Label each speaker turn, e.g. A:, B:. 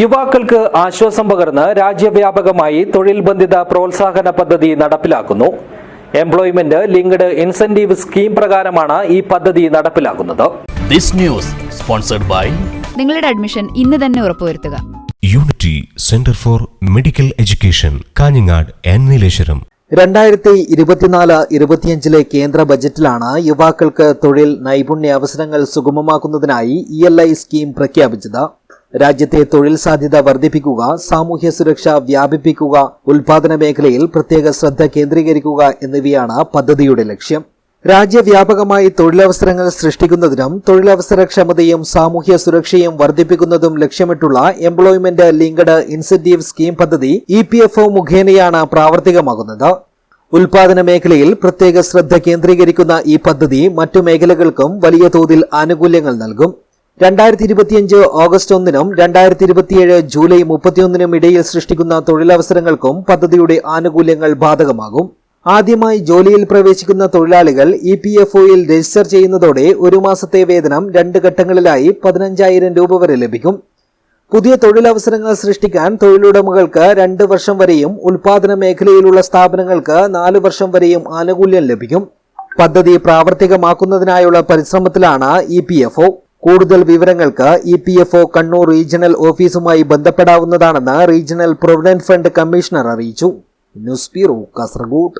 A: യുവാക്കൾക്ക് ആശ്വാസം പകർന്ന് രാജ്യവ്യാപകമായി തൊഴിൽ ബന്ധിത പ്രോത്സാഹന പദ്ധതി നടപ്പിലാക്കുന്നു. എംപ്ലോയ്മെന്റ് ലിങ്ക്ഡ് ഇൻസെന്റീവ് സ്കീം പ്രകാരമാണ് ഈ പദ്ധതി നടപ്പിലാക്കുന്നത്.
B: ദിസ് ന്യൂസ് സ്പോൺസർഡ് ബൈ
C: നിങ്ങളുടെ അഡ്മിഷൻ ഇന്ന് തന്നെ ഉറപ്പുവരുത്തുക.
D: Unity centre for medical education Kanhangad N Nileshwaram
E: രണ്ടായിരത്തി ഇരുപത്തിനാല് ഇരുപത്തിയഞ്ചിലെ കേന്ദ്ര ബജറ്റിലാണ് യുവാക്കൾക്ക് തൊഴിൽ നൈപുണ്യ അവസരങ്ങൾ സുഗമമാക്കുന്നതിനായി ഇ എൽ ഐ സ്കീം പ്രഖ്യാപിച്ചത്. രാജ്യത്തെ തൊഴിൽ സാധ്യത വർദ്ധിപ്പിക്കുക സാമൂഹ്യ സുരക്ഷ വ്യാപിപ്പിക്കുക ഉൽപാദന മേഖലയിൽ പ്രത്യേക ശ്രദ്ധ കേന്ദ്രീകരിക്കുക എന്നിവയാണ് പദ്ധതിയുടെ ലക്ഷ്യം. രാജ്യവ്യാപകമായി തൊഴിലവസരങ്ങൾ സൃഷ്ടിക്കുന്നതിനും തൊഴിലവസരക്ഷമതയും സാമൂഹ്യ സുരക്ഷയും വർദ്ധിപ്പിക്കുന്നതും ലക്ഷ്യമിട്ടുള്ള എംപ്ലോയ്മെന്റ് ലിങ്ക്ഡ് ഇൻസെന്റീവ് സ്കീം പദ്ധതി ഇ മുഖേനയാണ് പ്രാവർത്തികമാകുന്നത്. ഉൽപാദന മേഖലയിൽ പ്രത്യേക ശ്രദ്ധ കേന്ദ്രീകരിക്കുന്ന ഈ പദ്ധതി മറ്റു മേഖലകൾക്കും വലിയ തോതിൽ ആനുകൂല്യങ്ങൾ നൽകും. രണ്ടായിരത്തി ഇരുപത്തിയഞ്ച് ഓഗസ്റ്റ് ഒന്നിനും രണ്ടായിരത്തി ഇരുപത്തിയേഴ് ജൂലൈ മുപ്പത്തിയൊന്നിനും ഇടയിൽ സൃഷ്ടിക്കുന്ന തൊഴിലവസരങ്ങൾക്കും പദ്ധതിയുടെ ആനുകൂല്യങ്ങൾ ബാധകമാകും. ആദ്യമായി ജോലിയിൽ പ്രവേശിക്കുന്ന തൊഴിലാളികൾ ഇ പി എഫ് ഒയിൽ രജിസ്റ്റർ ചെയ്യുന്നതോടെ ഒരു മാസത്തെ വേതനം രണ്ട് ഘട്ടങ്ങളിലായി പതിനഞ്ചായിരം രൂപ വരെ ലഭിക്കും. പുതിയ തൊഴിലവസരങ്ങൾ സൃഷ്ടിക്കാൻ തൊഴിലുടമകൾക്ക് രണ്ട് വർഷം വരെയും ഉൽപാദന മേഖലയിലുള്ള സ്ഥാപനങ്ങൾക്ക് നാല് വർഷം വരെയും ആനുകൂല്യം ലഭിക്കും. പദ്ധതി പ്രാവർത്തികമാക്കുന്നതിനായുള്ള പരിശ്രമത്തിലാണ് ഇ പി എഫ് ഒ. കൂടുതൽ വിവരങ്ങൾക്ക് E P F O Kannur regional ഓഫീസുമായി ബന്ധപ്പെടാവുന്നതാണെന്ന് റീജിയണൽ പ്രൊവിഡന്റ് ഫണ്ട് കമ്മീഷണർ അറിയിച്ചു. News bureau Kasaragod.